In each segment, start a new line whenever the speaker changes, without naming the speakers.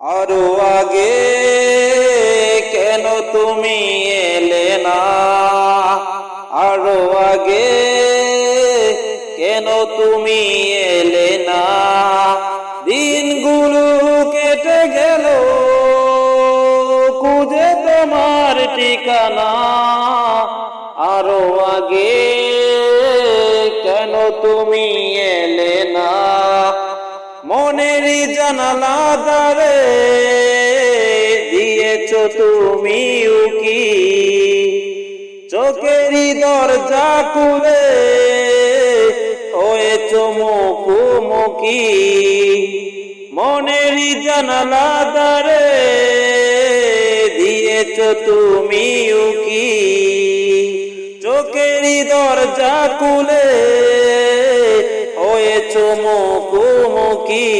আরও আগে কেন তুমি এলে না? আরও আগে কেন তুমি এলে না? দিনগুলো কেটে গেল, খুঁজে তোমার ঠিকানা। আরও আগে কেন তুমি এলে না? মনেরই জানালা দ্বারে দিয়েছ তুমি উকি? চোখেরই দরজা খুলে হয়েছ মুখোমুখি। মনেরই জানালা দ্বারে দিয়েছ তুমি উকি। চোখেরই দরজা খুলে হয়েছ মুখোমুখি।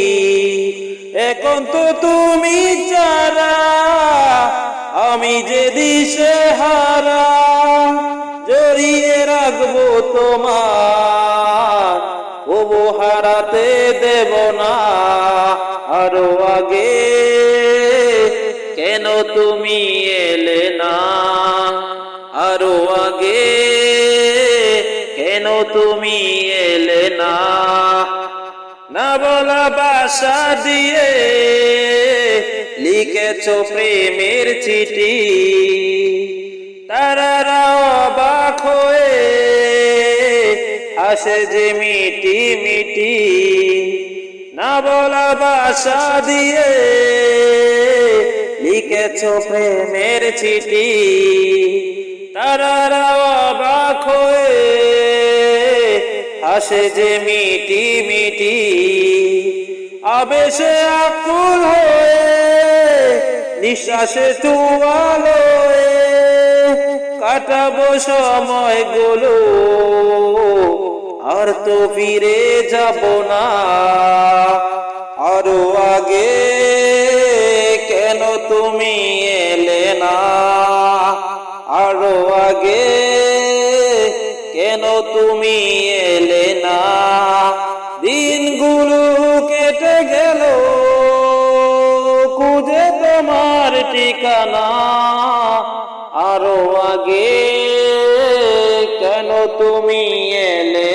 এখন তো তুমি যে দিশে হারা, জড়িয়ে রাখব তোমার। ওবো হারাতে দেব না, আরও আগে। কেন তুমি এলে না, আরও আগে। কেন তুমি এলে না না বলা বাসা দিয়ে লিখেছ প্রেমের চিঠি। তারারা অবাক হয়ে আসে যে মিটি মিটি। না বলা বাসা দিয়ে লিখেছ প্রেমের চিঠি। তারারা অবাক হয়ে হাসে যে মিটি মিটি। আবেশে আকুল হয়ে, নিঃশ্বাসে তুয়ালো কাটাবো সময়গুলো আর তো ফিরে যাব না। আরও আগে কেন তুমি এলে না? আরও আগে কেন তুমি এলে না? দিনগুলো কেটে গেল। খুঁজে তোমার ঠিকানা। আরও আগে কেন তুমি এলে